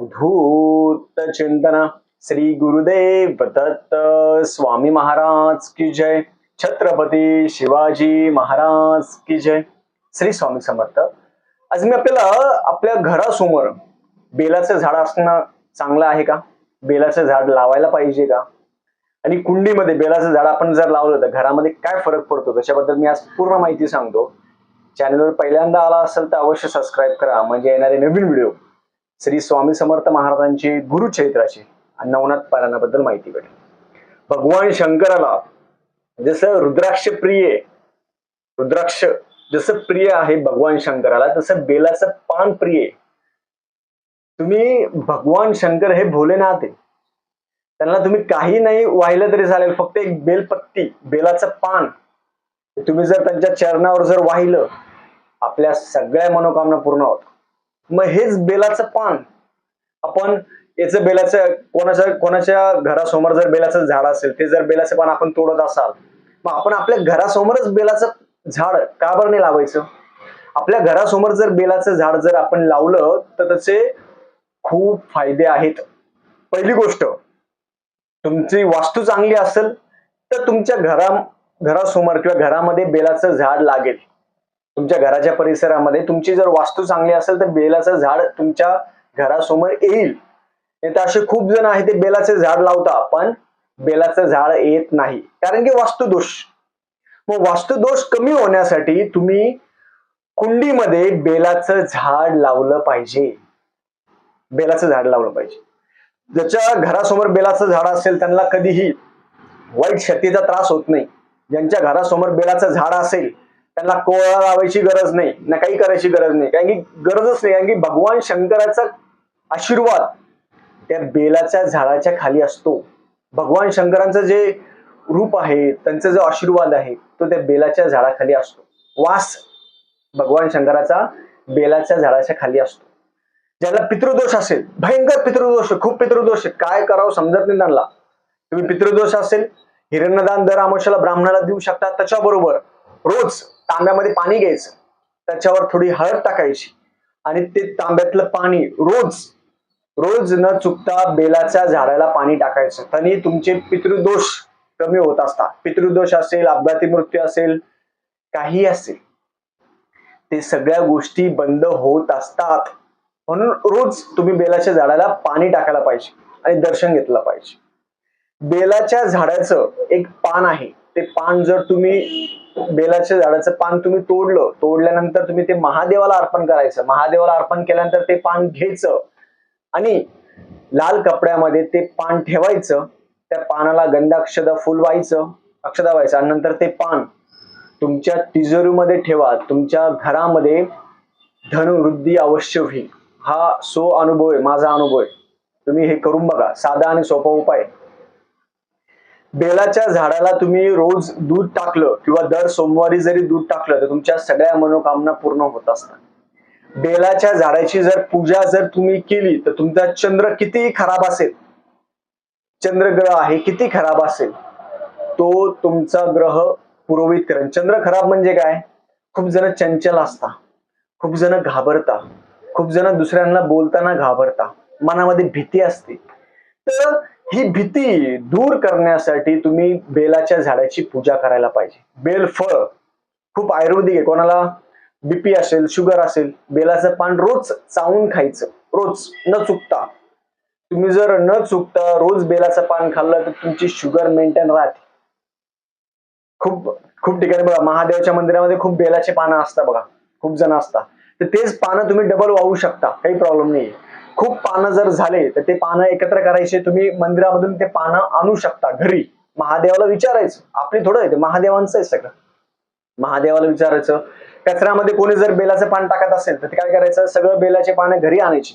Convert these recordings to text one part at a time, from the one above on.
अवधूत चिंतन श्री गुरुदेव दत्त स्वामी महाराज की जय. छत्रपती शिवाजी महाराज की जय. श्री स्वामी समर्थ. आज मी आपल्याला आपल्या घरासमोर बेलाचं झाड असणं चांगलं आहे का? बेलाचं झाड लावायला पाहिजे का? आणि कुंडीमध्ये बेलाचं झाड आपण जर लावलं तर घरामध्ये काय फरक पडतो? त्याच्याबद्दल मी आज पूर्ण माहिती सांगतो. चॅनलवर पहिल्यांदा आला असेल तर अवश्य सबस्क्राईब करा. म्हणजे येणारे नवीन व्हिडिओ श्री स्वामी समर्थ महाराजांची गुरुचरित्राची आणि नवनाथ पारायणाबद्दल माहिती भेटेल. भगवान शंकराला जसं रुद्राक्ष प्रिय रुद्राक्ष जसं प्रिय आहे भगवान शंकराला तसं बेलाचं पान प्रिय. तुम्ही भगवान शंकर हे भोलेनाथ आहे. त्यांना तुम्ही काही नाही वाहिलं तरी चालेल फक्त एक बेलपत्ती बेलाचं पान. तुम्ही जर त्यांच्या चरणावर जर वाहिलं आपल्या सगळ्या मनोकामना पूर्ण होत मग हेच बेलाचं पान. आपण याचं बेलाचं कोणाच्या कोणाच्या घरासमोर जर बेलाचं झाड असेल ते जर बेलाचं पान आपण तोडत असाल मग आपण आपल्या घरासमोरच बेलाचं झाड का बरं नाही लावायचं? आपल्या घरासमोर जर बेलाचं झाड जर आपण लावलं तर त्याचे खूप फायदे आहेत. पहिली गोष्ट तुमची वास्तू चांगली असेल तर तुमच्या घरा घरासमोर किंवा घरामध्ये बेलाचं झाड लागेल. तुमच्या घराच्या परिसरामध्ये तुमची जर वास्तू चांगली असेल तर बेलाचं झाड तुमच्या घरासमोर येईल. नाही तर असे खूप जण आहे ते बेलाचे झाड लावता पण बेलाचं झाड येत नाही. कारण की वास्तुदोष. मग वास्तुदोष कमी होण्यासाठी तुम्ही कुंडीमध्ये बेलाचं झाड लावलं पाहिजे. बेलाचं झाड लावलं पाहिजे. ज्याच्या घरासमोर बेलाचं झाड असेल त्यांना कधीही वाईट शक्तीचा त्रास होत नाही. ज्यांच्या घरासमोर बेलाचं झाड असेल त्यांना कोळा लावायची गरज नाही ना काही करायची गरज नाही. कारण की गरजच नाही कारण की भगवान शंकराचा आशीर्वाद त्या बेलाच्या झाडाच्या खाली असतो. भगवान शंकरांचं जे रूप आहे त्यांचा जो आशीर्वाद आहे तो त्या बेलाच्या झाडाखाली असतो. वास भगवान शंकराचा बेलाच्या झाडाच्या खाली असतो. ज्याला पितृदोष असेल भयंकर पितृदोष खूप पितृदोष काय करावं समजत नाही त्यांना. तुम्ही पितृदोष असेल हिरण्यदान दर आमोशाला ब्राह्मणाला देऊ शकता त्याच्याबरोबर रोज तांब्यामध्ये पाणी घ्यायचं. त्याच्यावर थोडी हळद टाकायची. आणि ते तांब्यातलं पाणी रोज रोज न चुकता बेलाच्या झाडाला पाणी टाकायचं. त्यांनी तुमचे पितृदोष कमी होत असतात. पितृदोष असेल अपघाती मृत्यू असेल काही असेल. ते सगळ्या गोष्टी बंद होत असतात. म्हणून रोज तुम्ही बेलाच्या झाडाला पाणी टाकायला पाहिजे आणि दर्शन घेतलं पाहिजे. बेलाच्या झाडाचं एक पान आहे. ते पान जर तुम्ही बेलाच्या झाडाचं पान तुम्ही तोडलं तोडल्यानंतर तुम्ही ते महादेवाला अर्पण करायचं. महादेवाला अर्पण केल्यानंतर ते पान घ्यायचं आणि लाल कपड्यामध्ये ते पान ठेवायचं. त्या पानाला गंधाक्षदा फुल व्हायचं अक्षदा व्हायचं आणि नंतर ते पान तुमच्या तिजोरीमध्ये ठेवा. तुमच्या घरामध्ये धनवृद्धी अवश्य होईल. हा सो अनुभव आहे माझा अनुभव आहे. तुम्ही हे करून बघा. साधा आणि सोपा उपाय. बेलाच्या झाडाला तुम्ही रोज दूध टाकलं किंवा दर सोमवारी जरी दूध टाकलं तर तुमच्या सगळ्या मनोकामना पूर्ण होत असतात. बेलाच्या झाडाची जर पूजा जर तुम्ही केली तर तुमचा चंद्र कितीही खराब असेल चंद्रग्रह आहे किती खराब असेल तो तुमचा ग्रह पुरोहित करेल. चंद्र खराब म्हणजे काय? खूप जण चंचल असता खूप जण घाबरता खूप जण दुसऱ्यांना बोलताना घाबरता मनामध्ये भीती असते. तर ही भीती दूर करण्यासाठी तुम्ही बेलाच्या झाडाची पूजा करायला पाहिजे. बेल फळ खूप आयुर्वेदिक आहे. कोणाला बीपी असेल शुगर असेल बेलाचं पान रोज चावून खायचं. रोज न चुकता. तुम्ही जर न चुकता रोज बेलाचं पान खाल्लं तर तुमची शुगर मेंटेन राहते. खूप खूप ठिकाणी बघा महादेवाच्या मंदिरामध्ये खूप बेलाचे पानं असतात बघा. खूप जण असतात. तर तेच पानं तुम्ही डबल वाहू शकता. काही प्रॉब्लेम नाही खूप पानं जर झाले तर ते पानं एकत्र करायचे. तुम्ही मंदिरामधून ते पानं आणू शकता घरी. महादेवाला विचारायचं. आपली थोडं आहे ते महादेवांचं आहे सगळं. महादेवाला विचारायचं. कचऱ्यामध्ये कोणी जर बेलाचं पान टाकत असेल तर ते काय करायचं? सगळं बेलाचे पानं घरी आणायची.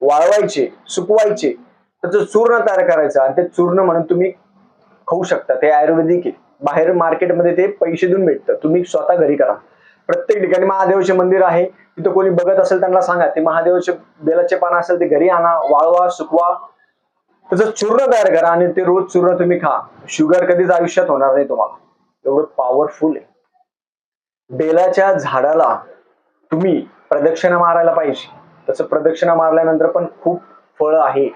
वाळवायचे सुकवायचे. त्याचं चूर्ण तयार करायचं. आणि ते चूर्ण म्हणून तुम्ही खाऊ शकता. ते आयुर्वेदिक आहे. बाहेर मार्केटमध्ये ते पैसे देऊन भेटतं. तुम्ही स्वतः घरी करा. प्रत्येक ठिकाणी महादेवाचे मंदिर आहे. तिथं कोणी बघत असेल त्यांना सांगा. ते महादेवाचे बेलाचे पान असेल ते घरी आणा वाळवा सुकवा. त्याचं चूर्ण तयार करा आणि ते रोज चूर्ण तुम्ही खा. शुगर कधीच आयुष्यात होणार नाही तुम्हाला. एवढं पॉवरफुल आहे. बेलाच्या झाडाला तुम्ही प्रदक्षिणा मारायला पाहिजे. तसं प्रदक्षिणा मारल्यानंतर पण खूप फळ आहे.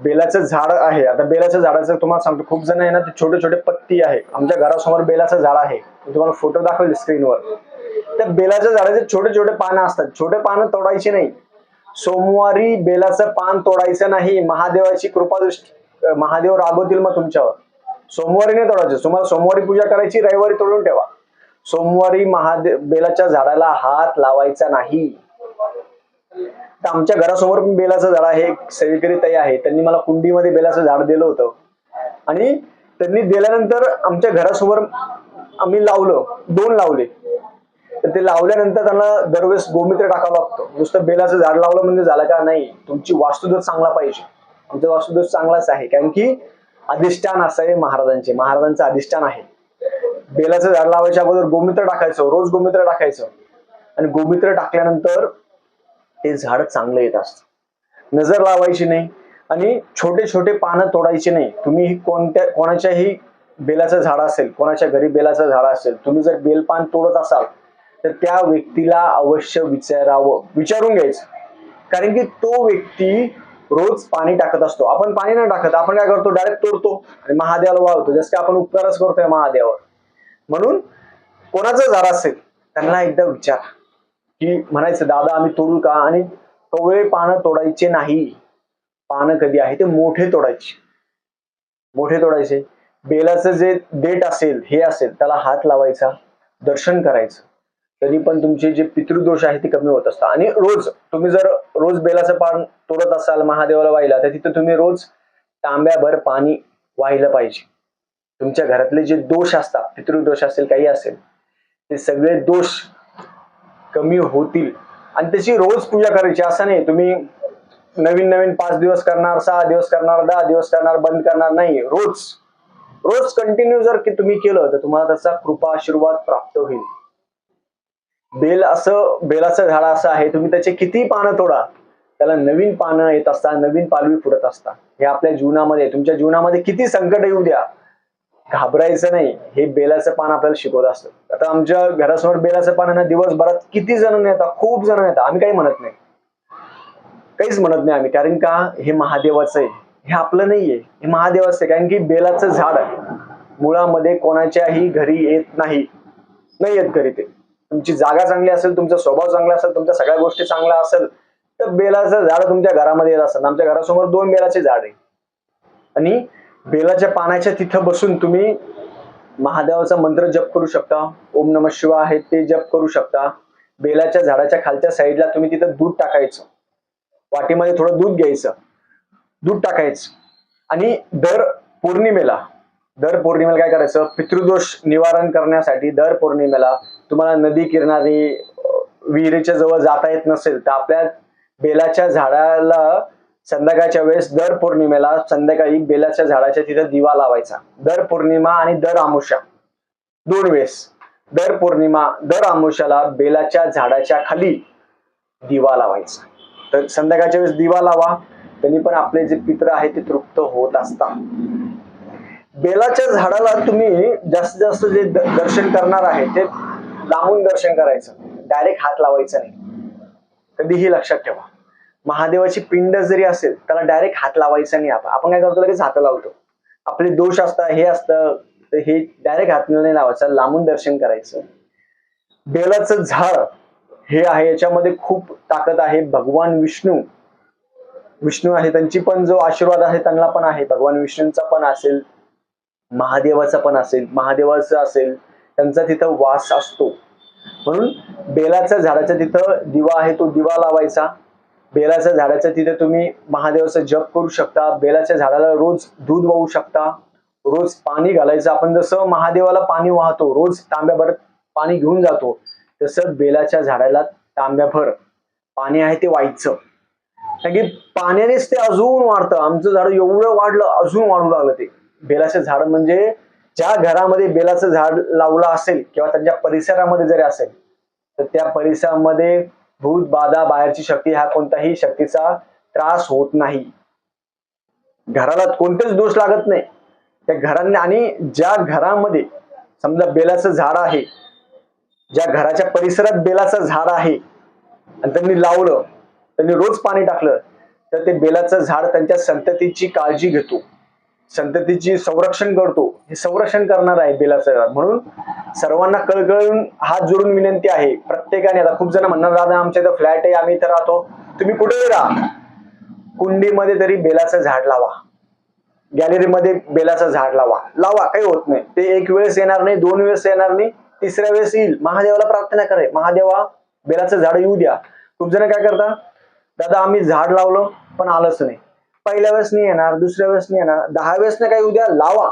बेलाचं झाड आहे. आता बेलाच्या झाडाचं तुम्हाला सांगतो खूप जण आहे ना ते छोटे छोटे पत्ती आहे. आमच्या घरासमोर बेलाचं झाड आहे. तुम्हाला फोटो दाखवले स्क्रीनवर त्या बेलाच्या झाडाचे छोटे छोटे पानं असतात. छोटे पानं तोडायचे नाही. सोमवारी बेलाचं पान तोडायचं नाही. महादेवाची कृपादृष्टी महादेव रागवतील मग तुमच्यावर. सोमवारी नाही तोडायचं. तुम्हाला सोमवारी पूजा करायची रविवारी तोडून ठेवा. सोमवारी महादेव बेलाच्या झाडाला हात लावायचा नाही. तर आमच्या घरासमोर पण बेलाचं झाड आहे. सेविकरी ताई आहे. त्यांनी मला कुंडीमध्ये बेलाचं झाड दिलं होतं. आणि त्यांनी दिल्यानंतर आमच्या घरासमोर आम्ही लावलं. दोन लावले. तर ते लावल्यानंतर त्यांना दरवेळेस गोमित्र टाकावं लागतं. नुसतं बेलाचं झाड लावलं म्हणजे झालं का नाही? तुमची वास्तुदोष चांगला पाहिजे. आमचा वास्तुदोष चांगलाच आहे. कारण की अधिष्ठान असं आहे महाराजांचे. महाराजांचं अधिष्ठान आहे. बेलाचं झाड लावायच्या अगोदर गोमित्र टाकायचं. रोज गोमित्र टाकायचं. आणि गोमित्र टाकल्यानंतर ते झाड चांगलं येत असतं. नजर लावायची नाही. आणि छोटे छोटे पानं तोडायचे नाही. तुम्ही कोणत्या कोणाच्याही बेलाचं झाड असेल कोणाच्या घरी बेलाचं झाड असेल तुम्ही जर बेलपान तोडत असाल तर त्या व्यक्तीला अवश्य विचारावं विचारून घ्यायचं. कारण की तो व्यक्ती रोज पाणी टाकत असतो. आपण पाणी नाही टाकत आपण काय करतो? डायरेक्ट तोडतो आणि महादेवाला वाळवतो जसं की आपण उपकारच करतोय महादेवावर. म्हणून कोणाचं झाड असेल त्यांना एकदा विचारा. की म्हणायचं दादा आम्ही तोडू का? आणि कवळे पानं तोडायचे नाही. पानं कधी आहे? ते मोठे तोडायचे. मोठे तोडायचे. बेलाचं जे देठ असेल हे असेल त्याला हात लावायचा दर्शन करायचं. तरी पण तुमचे जे पितृदोष आहे ते कमी होत असतात. आणि रोज तुम्ही जर रोज बेलाचं पान तोडत असाल महादेवाला वाहिला तर तिथं तुम्ही रोज तांब्याभर पाणी वाहिलं पाहिजे. तुमच्या घरातले जे दोष असतात पितृदोष असेल काही असेल ते सगळे दोष कमी होतील. आणि त्याची रोज पूजा करायची असं नाही. तुम्ही नवीन नवीन पाच दिवस करणार सहा दिवस करणार दहा दिवस करणार बंद करणार नाही. रोज रोज कंटिन्यू जर की तुम्ही केलं तर तुम्हाला त्याचा कृपा आशीर्वाद प्राप्त होईल. बेल असं बेलाचं झाड असं आहे तुम्ही त्याचे किती पानं तोडा. त्याला नवीन पानं येत असतात नवीन पालवी फुटत असतात. हे आपल्या जीवनामध्ये तुमच्या जीवनामध्ये किती संकट येऊ द्या. घाबरायचं नाही हे बेलाचं पान आपल्याला शिकवत असतं. आता आमच्या घरासमोर बेलाचं पान ना दिवसभरात किती जण येतात खूप जण येतात आम्ही काही म्हणत नाही. काहीच म्हणत नाही आम्ही कारण का? हे महादेवाचं आहे. हे आपलं नाहीये. हे महादेवाचं आहे कारण की बेलाचं झाड मुळामध्ये कोणाच्याही घरी येत नाही. नाही येत घरी ते. तुमची जागा चांगली असेल तुमचा स्वभाव चांगला असेल तुमच्या सगळ्या गोष्टी चांगल्या असेल तर बेलाचं झाड तुमच्या घरामध्ये येत असतात आमच्या घरासमोर दोन बेलाचे झाड आहे. आणि बेलाच्या पानाच्या तिथं बसून तुम्ही महादेवाचा मंत्र जप करू शकता. ओम नम शिवा आहे ते जप करू शकता. बेलाच्या झाडाच्या खालच्या साईडला तुम्ही तिथं दूध टाकायचं. वाटीमध्ये थोडं दूध घ्यायचं. दूध टाकायचं. आणि दर पौर्णिमेला दर पौर्णिमेला काय करायचं? पितृदोष निवारण करण्यासाठी दर पौर्णिमेला तुम्हाला नदी किनारी विहिरीच्या जवळ जाता येत नसेल तर आपल्या बेलाच्या झाडाला संध्याकाळच्या वेळेस दर पौर्णिमेला संध्याकाळी बेलाच्या झाडाच्या तिथं दिवा लावायचा. दर पौर्णिमा आणि दर आमुषा दोन वेळेस. दर पौर्णिमा दर आमुषाला बेलाच्या झाडाच्या खाली दिवा लावायचा. तर संध्याकाळच्या वेळेस दिवा लावा. त्यांनी पण आपले जे पित्र आहे ते तृप्त होत असतात. बेलाच्या झाडाला तुम्ही जास्तीत जास्त जे दर्शन करणार आहे ते लांबून दर्शन करायचं. डायरेक्ट हात लावायचा नाही. कधीही लक्षात ठेवा. महादेवाची पिंड जरी असेल त्याला डायरेक्ट हात लावायचा नाही आपण. आपण काय करतो लगेच हात लावतो. आपले दोष असतात हे असतं तर हे डायरेक्ट हात नाही लावायचं. लांबून दर्शन करायचं. बेलाचं झाड हे आहे याच्यामध्ये खूप ताकद आहे. भगवान विष्णू. विष्णू आहे त्यांची पण जो आशीर्वाद आहे त्यांना पण आहे. भगवान विष्णूंचा पण असेल महादेवाचा पण असेल महादेवाचा असेल त्यांचा तिथं वास असतो. म्हणून बेलाच्या झाडाचा तिथं दिवा आहे तो दिवा लावायचा. बेलाच्या झाडाच्या तिथे तुम्ही महादेवाचा जप करू शकता. बेलाच्या झाडाला रोज दूध वाहू शकता. रोज पाणी घालायचं. आपण जसं महादेवाला पाणी वाहतो रोज तांब्याभर पाणी घेऊन जातो तसं बेलाच्या झाडाला तांब्याभर पाणी आहे ते व्हायचं. कारण की पाण्यानेच ते अजून वाढतं. आमचं झाड एवढं वाढलं अजून वाढू लागलं ते. बेलाचं झाड म्हणजे ज्या घरामध्ये बेलाचं झाड लावलं असेल किंवा त्यांच्या परिसरामध्ये जरी असेल तर त्या परिसरामध्ये भूत बाधा बाहेरची शक्ती हा कोणताही शक्तीचा त्रास होत नाही. घराला कोणतेच दोष लागत नाही. त्या घरांनी आणि ज्या घरामध्ये समजा बेलाचं झाड आहे ज्या घराच्या परिसरात बेलाचं झाड आहे आणि त्यांनी लावलं त्यांनी रोज पाणी टाकलं तर ते बेलाचं झाड त्यांच्या संततीची काळजी घेतो. संततीची संरक्षण करतो. हे संरक्षण करणार आहे बेलाचं म्हणून सर्वांना कळकळून हात जोडून विनंती आहे. प्रत्येकाने आता खूप जण म्हणणार दादा आमच्या इथं फ्लॅट आहे आम्ही इथं राहतो. तुम्ही कुठेही राहा. कुंडीमध्ये तरी बेलाचं झाड लावा. गॅलरीमध्ये बेलाचं झाड लावा. लावा काही होत नाही. ते एक वेळेस येणार नाही दोन वेळेस येणार नाही तिसऱ्या वेळेस येईल. महादेवाला प्रार्थना करे. महादेवा बेलाचं झाड येऊ द्या. खूप जण काय करतात दादा आम्ही झाड लावलं पण आलंच नाही. पहिल्या वेळेस नाही येणार दुसऱ्या वेळेस नाही येणार. दहा वेळेस ना काही उद्या लावा.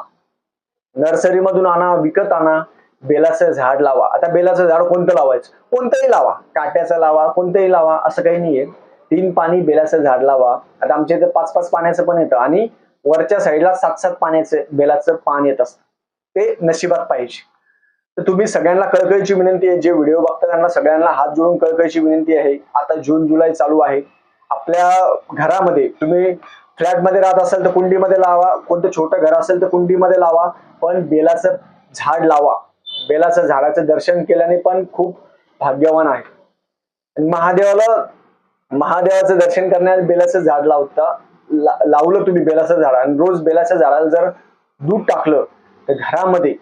नर्सरी मधून आणा विकत आणा बेलाचं झाड लावा. आता बेलाचं झाड कोणतं लावायचं? कोणतंही लावा. काट्याचं लावा कोणतंही लावा असं काही नाहीये. तीन पाणी बेलाचं झाड लावा. आता आमच्या इथं पाच पाच पाण्याचं पण येतं आणि वरच्या साईडला सात सात पाण्याचं बेलाचं पान येत असतं. ते नशिबात पाहिजे. तर तुम्ही सगळ्यांना कळकळीची विनंती आहे. जे व्हिडिओ बघता त्यांना सगळ्यांना हात जोडून कळकळीची विनंती आहे. आता जून जुलै चालू आहे. आपल्या घरामध्ये तुम्ही फ्लॅटमध्ये राहत असाल तर कुंडीमध्ये लावा. कोणतं छोटं घर असेल तर कुंडीमध्ये लावा. पण बेलाचं झाड लावा. बेलाचं झाडाचं दर्शन केल्याने पण खूप भाग्यवान आहे. महादेवाला महादेवाचं दर्शन करण्यास बेलाचं झाड लावता ला- लावलं तुम्ही बेलाचं झाड. आणि रोज बेलाच्या झाडाला जर दूध टाकलं तर घरामध्ये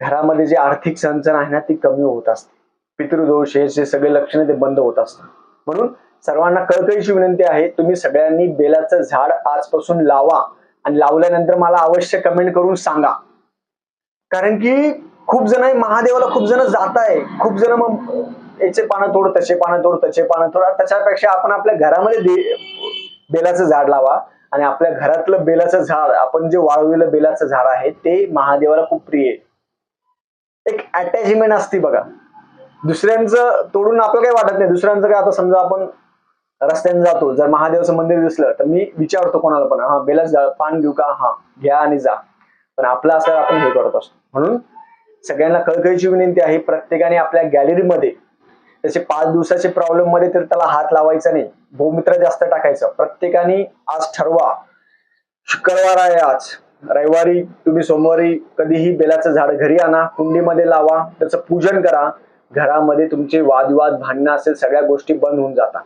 घरामध्ये जे आर्थिक संचन आहे ना ती कमी होत असते. पितृदोष हे जे सगळे लक्षणे ते बंद होत असतात. म्हणून सर्वांना कळकळीची विनंती आहे तुम्ही सगळ्यांनी बेलाचं झाड आजपासून लावा आणि लावल्यानंतर मला अवश्य कमेंट करून सांगा. कारण की खूप जण महादेवाला खूप जण जात आहे. खूप जण मग याचे पानं तोड तसे पानं तोड तसे पानं तोड. त्याच्यापेक्षा आपण आपल्या घरामध्ये बेलाचं झाड लावा आणि आपल्या घरातलं बेलाचं झाड आपण जे वाळवलेलं बेलाचं झाड आहे ते महादेवाला खूप प्रिय आहे. एक अटॅचमेंट असते बघा. दुसऱ्यांचं तोडून आपलं काही वाटत नाही. दुसऱ्यांचं काय आता समजा आपण रस्त्याने जातो. जर महादेवाचं मंदिर दिसलं तर मी विचारतो कोणाला पण हा बेलाच जा पान घेऊ का? हा घ्या आणि जा. पण आपलं असं आपण हे करत असतो. म्हणून सगळ्यांना कळकळीची विनंती आहे प्रत्येकाने आपल्या गॅलरीमध्ये त्याचे पाच दिवसाचे प्रॉब्लेममध्ये तर त्याला हात लावायचा नाही. गोमित्र जास्त टाकायचं. प्रत्येकाने आज ठरवा. शुक्रवार आहे आज. रविवारी तुम्ही सोमवारी कधीही बेलाचं झाड घरी आणा कुंडीमध्ये लावा त्याचं पूजन करा. घरामध्ये तुमचे वादविवाद भांडणं असेल सगळ्या गोष्टी बंद होऊन जातात.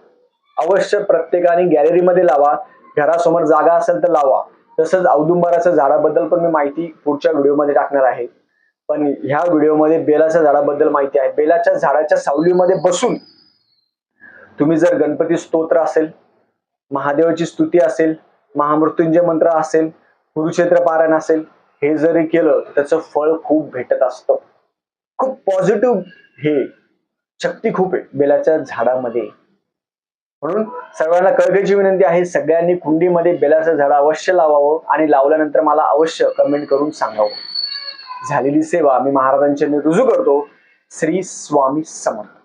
अवश्य प्रत्येकाने गॅलरीमध्ये लावा. घरासमोर जागा असेल तर लावा. तसंच औदुंबराच्या झाडाबद्दल पण मी माहिती पुढच्या व्हिडिओमध्ये टाकणार आहे. पण ह्या व्हिडिओमध्ये बेलाच्या झाडाबद्दल माहिती आहे. बेलाच्या झाडाच्या सावलीमध्ये बसून तुम्ही जर गणपती स्तोत्र असेल महादेवाची स्तुती असेल महामृत्युंजय मंत्र असेल कुरुक्षेत्र पारायण असेल हे जरी केलं त्याचं फळ खूप भेटत असतं. खूप पॉझिटिव्ह हे शक्ती खूप आहे बेलाच्या झाडामध्ये. म्हणून सर्वांना कळकळीची विनंती आहे सगळ्यांनी कुंडीमध्ये बेलाचं झाड अवश्य लावावं आणि लावल्यानंतर मला अवश्य कमेंट करून सांगावं. झालेली सेवा मी महाराजांच्या रुजू करतो. श्री स्वामी समर्थ.